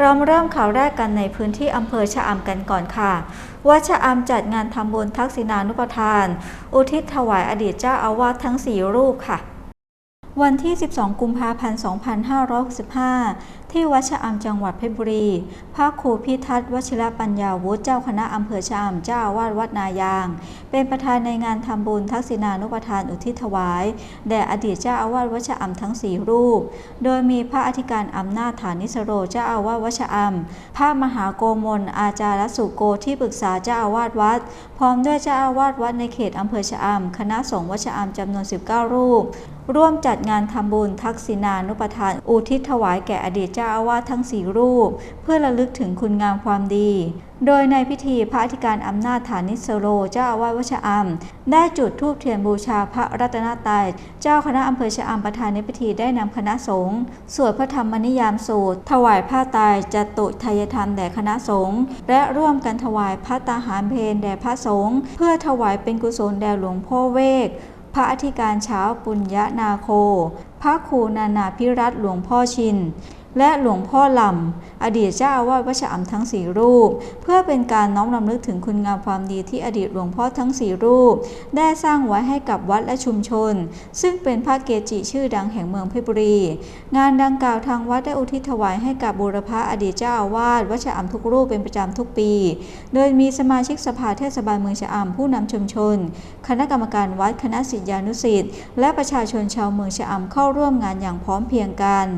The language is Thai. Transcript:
เรามาเริ่มข่าวแรกกันในพื้นที่อำเภอชะอำกันก่อนค่ะวัดชะอำจัดงานทำบุญทักษิณานุปทาน อุทิศถวายอดีตเจ้าอาวาสทั้ง 4 รูปค่ะวันที่ 12 กุมภาพันธ์ 2565 ที่วัดชะอำจังหวัดเพชรบุรี พระครูพิทัศน์วชิรปัญญาวุฒิเจ้าคณะอำเภอชะอำเจ้าอาวาสวัดนายาง เป็นประธานในงานทำบุญทักษิณานุปทานอุทิศถวาย แด่อดีตเจ้าอาวาสวัดชะอำทั้ง4รูป โดยมีพระอธิการอำนาจฐานิสโรเจ้าอาวาสวัดชะอำพระมหาโกมลอาจารสุโกที่ปรึกษาเจ้าอาวาสวัด พร้อมด้วยเจ้าอาวาสวัดในเขตอำเภอชะอำคณะสงฆ์วัดชะอำจำนวน 19 รูป ร่วมจัดงานทำบุญทักษิณานุปทานอุทิศถวายแก่อดีตเจ้าาอาวาสทั้ง4รูป เพื่อระลึกถึงคุณงามความดี โดยในพิธีพระอธิการอำนาจฐานิสโรเจ้าอาวาสวชะอำได้จุดธูปเทียนบูชาพระรัตนตรัยเจ้าคณะอำเภอชะอำประธานในพิธีได้นำคณะสงฆ์สวดพระธรรมนิยามสูตร ถวายผ้าตายจตุทายธรรมแด่คณะสงฆ์และร่วมกันถวายพระตาหารเพลแด่พระสงฆ์เพื่อถวายเป็นกุศลแด่หลวงพ่อเวกพระอธิการเช้าปุญญนาโค พระครูนานาพิรัตหลวงพ่อชิน และหลวงพ่อลำ อดีตเจ้าอาวาสวัดชะอำทั้งสี่รูป เพื่อเป็นการน้อมรำลึกถึงคุณงามความดีที่อดีตหลวงพ่อทั้งสี่รูป ได้สร้างไว้ให้กับวัดและชุมชน ซึ่งเป็นพระเกจิชื่อดังแห่งเมืองเพชรบุรี งานดังกล่าวทางวัดได้อุทิศถวายให้กับบูรพาอดีตเจ้าอาวาสวัดชะอำทุกรูปเป็นประจำทุกปี โดยมีสมาชิกสภาเทศบาลเมืองชะอำผู้นำชุมชน คณะกรรมการวัดคณะศิษยานุศิษย์และประชาชนชาวเมืองชะอำเข้าร่วมงานอย่างพร้อมเพรียงกัน